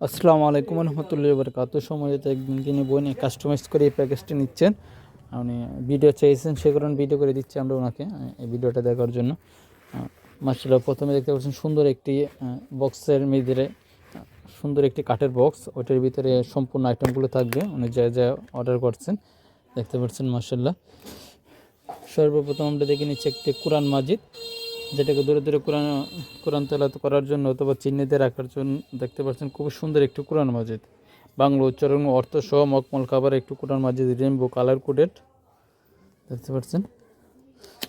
আসসালামু আলাইকুম রহমতুল্লাহ বরকাত সময় একদিন কিনে বই কাস্টমাইজ করে এই প্যাকেজটি নিচ্ছেন। উনি ভিডিও চেয়েছেন সে কারণে ভিডিও করে দিচ্ছি আমরা ওনাকে এই ভিডিওটা দেখার জন্য। মার্শাল্লাহ প্রথমে দেখতে পাচ্ছেন সুন্দর একটি বক্সের আহ, সুন্দর একটি কাঠের বক্স ওইটার ভিতরে সম্পূর্ণ আইটেমগুলো থাকবে উনি যা যা অর্ডার করছেন। দেখতে পাচ্ছেন মার্শাল্লাহ সর্বপ্রথম আমরা দেখে নিচ্ছি একটি কোরআন মাজিদ। যেটাকে দূরে দূরে কোরআন কোরআন তেলাত করার জন্য অথবা চিহ্নিতে রাখার জন্য দেখতে পাচ্ছেন খুব সুন্দর একটি কোরআন মাজিদ। বাংলা উচ্চারণ অর্থ সহ মকমল খাবার একটু Quran Majid rainbow colour coded দেখতে পাচ্ছেন?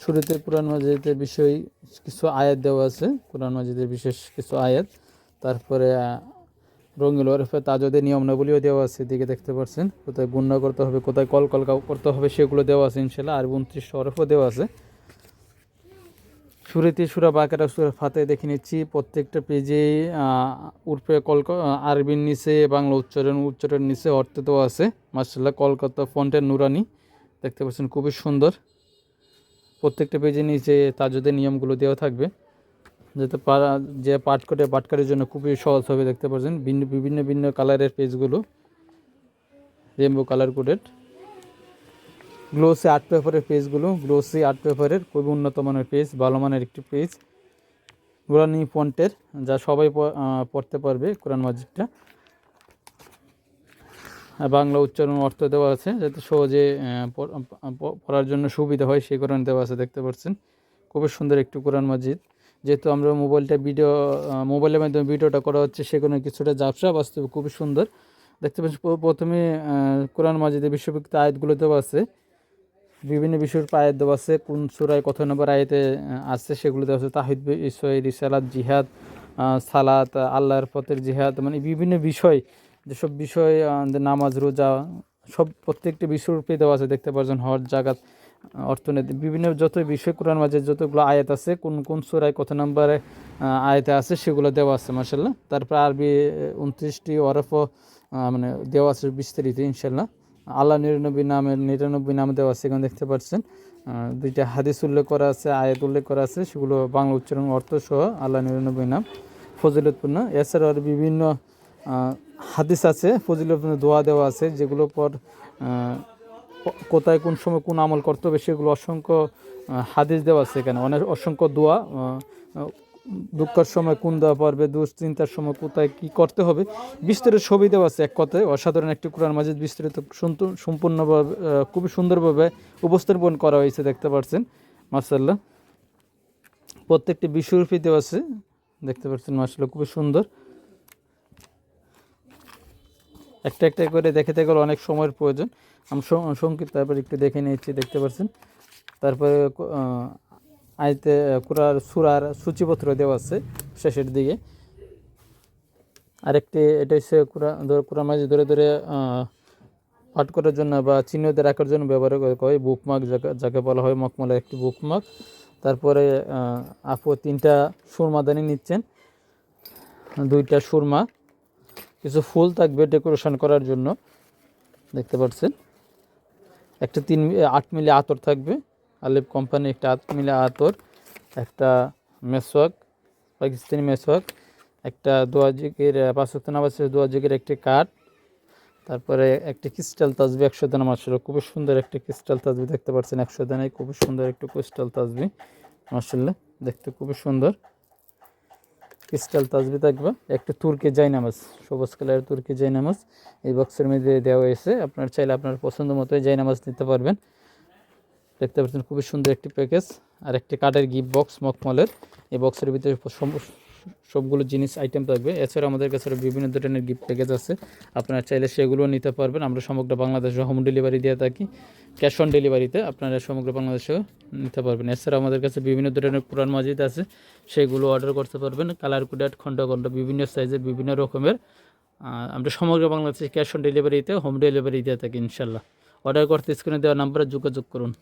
শুরুতে কোরআন মাজিদের বিষয় কিছু আয়াত দেওয়া আছে, কোরআন মাজিদের বিশেষ কিছু আয়াত। তারপরে রঙিল ওরফে তাজদের নিয়মনাবলীও দেওয়া আছে, এদিকে দেখতে পাচ্ছেন। কোথায় গুণনা করতে হবে, কোথায় কল কল করতে হবে, সেগুলো দেওয়া আছে ইনশাল্লাহ আর উনত্রিশ ওরফও দেওয়া আছে। শুরুতে সুরা বাকেরা, সুরা ফাতে দেখে নিচ্ছি। প্রত্যেকটা পেজে উর্ফে কলক আরবির নিচে, বাংলা উচ্চারণ উচ্চারণ নিচে অর্থ দেওয়া আছে। মার্শাল্লাহ কলকাতা ফন্টের নুরানি, দেখতে পাচ্ছেন খুবই সুন্দর। প্রত্যেকটা পেজের নিচে তাজদের নিয়মগুলো দেওয়া থাকবে। যাতে পারা, যে পাঠ করে পাঠকারের জন্য খুবই সহজ হবে, দেখতে পাচ্ছেন। ভিন্ন, বিভিন্ন, ভিন্ন কালারের পেজগুলো rainbow colour coded glossy art পেপারের পেজগুলো গ্লোসি আর্ট পেপারের খুবই উন্নত মানের পেজ ভালো মানের একটি পেজ গোরানি ফন্টের যা সবাই পড়তে পারবে কোরআন মাজিদটা বাংলা উচ্চারণ অর্থ দেওয়া আছে, যাতে সহজে পড়ার জন্য সুবিধা হয়, সেই কারণে দেওয়া আছে, দেখতে পাচ্ছেন। খুবই সুন্দর একটি কোরআন মাজিদ যেহেতু আমরা মোবাইলটা ভিডিও মোবাইলের মাধ্যমে ভিডিওটা করা হচ্ছে সেখানে কিছুটা জাপসা বাস্তবে খুবই সুন্দর। দেখতে পাচ্ছেন প- প্রথমে কোরআন মাজিদের বিশ্ববিখ্যাত আয়াতগুলো দেওয়া আছে। বিভিন্ন বিষয়ের আয়াত দেওয়া আছে, কোন সুরায় কত নম্বর আয়তে আছে সেগুলো দেওয়া আছে, তাহিদ বিষয় রিসালাত, জিহাদ সালাত, আল্লাহর পথের জিহাদ মানে বিভিন্ন বিষয়, যেসব বিষয় নামাজ, রোজা, সব প্রত্যেকটি বিষয়ের উপরে দেওয়া আছে, দেখতে পাচ্ছেন হজ জাগাত অর্থনীতি, বিভিন্ন যত বিষয় কোরআন মাঝে যতগুলো আয়াত আছে, কোন কোন সুরায় কত নম্বরে আয়াতে আছে সেগুলো দেওয়া আছে মার্শাল্লাহ তারপর আরবি উনত্রিশটি ওরফও মানে দেওয়া আছে বিস্তারিত ইনশাল্লাহ আল্লাহ নিরানব্বই নামে, নিরানব্বই নাম দেওয়া আছে, এখানে দেখতে পাচ্ছেন। দুইটা হাদিস উল্লেখ করা আছে, আয়াত উল্লেখ করা আছে, সেগুলো বাংলা উচ্চারণ অর্থ সহ আল্লাহ নিরানব্বই নাম। ফজিলতপূর্ণ। এছাড়াও আর বিভিন্ন হাদিস আছে, ফজিলতপূর্ণ দোয়া দেওয়া আছে, যেগুলো পর কোথায় কোন সময় কোন আমল করতে হবে, সেগুলো অসংখ্য হাদিস দেওয়া আছে এখানে। অনেক অসংখ্য দোয়া দুঃখের সময় কোন দেওয়া পারবে, দুশ্চিন্তার সময় কোথায় কি করতে হবে, বিস্তারিত ছবি দেওয়া আছে এক কথায়। অসাধারণ একটি কোরআন মাজিদ বিস্তারিত সম্পূর্ণভাবে খুবই সুন্দরভাবে উপস্থাপন করা হয়েছে, দেখতে পাচ্ছেন মার্শাল্লাহ প্রত্যেকটি বিশ্বরূপী দেওয়া আছে, দেখতে পাচ্ছেন মার্শাল্লাহ খুবই সুন্দর। একটা একটা করে দেখে গেলে অনেক সময়ের প্রয়োজন। আমি সংক্ষিপ্ত তারপর একটু দেখে নিয়েছি দেখতে পাচ্ছেন তারপরে আইতে কুরার সুরার সূচিপত্র দেওয়া আছে শেষের দিকে। আরেকটি, এটা হচ্ছে কুরা কুরআন মাঝে ধরে ধরে পাঠ করার জন্য বা চিহ্নতে রাখার জন্য ব্যবহার করা হয় বুকমার্ক যাকে যাকে বলা হয় মকমলের একটি বুকমার্ক তারপরে আপু তিনটা সুরমাদানি নিচ্ছেন। দুইটা সুরমা। কিছু ফুল থাকবে ডেকোরেশন করার জন্য। দেখতে পাচ্ছেন। একটা তিন আট মিলি আতর থাকবে। আলিপ কোম্পানি একটা আট মিলি আতর, একটা মেসওয়াক পাকিস্তানি মেসওয়াক একটা দোয়া জিগের পাঁচশো নামাজ দোয়া জিগের একটি কাঠ, তারপরে একটি ক্রিস্টাল তাজবি, একশো দানা মাসের খুবই সুন্দর একটি ক্রিস্টাল তাজবি দেখতে পাচ্ছেন একশো দানায় খুবই সুন্দর একটি ক্রিস্টাল তাজবি মাসাল্লাহ দেখতে খুবই সুন্দর। ক্রিস্টাল তাজবি থাকবে, একটা তুর্কি জাই নামাজ সবুজ কালারের তুর্কি জাই নামাজ এই বক্সের মধ্যে দেওয়া হয়েছে। আপনার চাইলে আপনার পছন্দ মতো জাই নামাজ নিতে পারবেন। দেখতে পাচ্ছেন খুবই সুন্দর একটি প্যাকেজ আর একটি কাঠের গিফট বক্স মকমলের এই বক্সের ভিতরে সব- সবগুলো জিনিস আইটেম থাকবে। এছাড়া আমাদের কাছে বিভিন্ন ধরনের গিফট প্যাকেজ আছে। আপনারা চাইলে সেগুলো নিতে পারবেন। আমরা সমগ্র বাংলাদেশে হোম ডেলিভারি দিয়ে থাকি। ক্যাশ অন ডেলিভারিতে আপনারা সমগ্র বাংলাদেশেও নিতে পারবেন। এছাড়া আমাদের কাছে বিভিন্ন ধরনের কোরআন মসজিদ আছে। সেগুলো অর্ডার করতে পারবেন। কালার কোডাট খণ্ড খণ্ড বিভিন্ন সাইজের বিভিন্ন রকমের। আমরা সমগ্র বাংলাদেশে ক্যাশ অন ডেলিভারিতে হোম ডেলিভারি দিয়ে থাকি ইনশাল্লাহ। অর্ডার করতে স্ক্রিনে দেওয়া নাম্বারে যোগাযোগ করুন।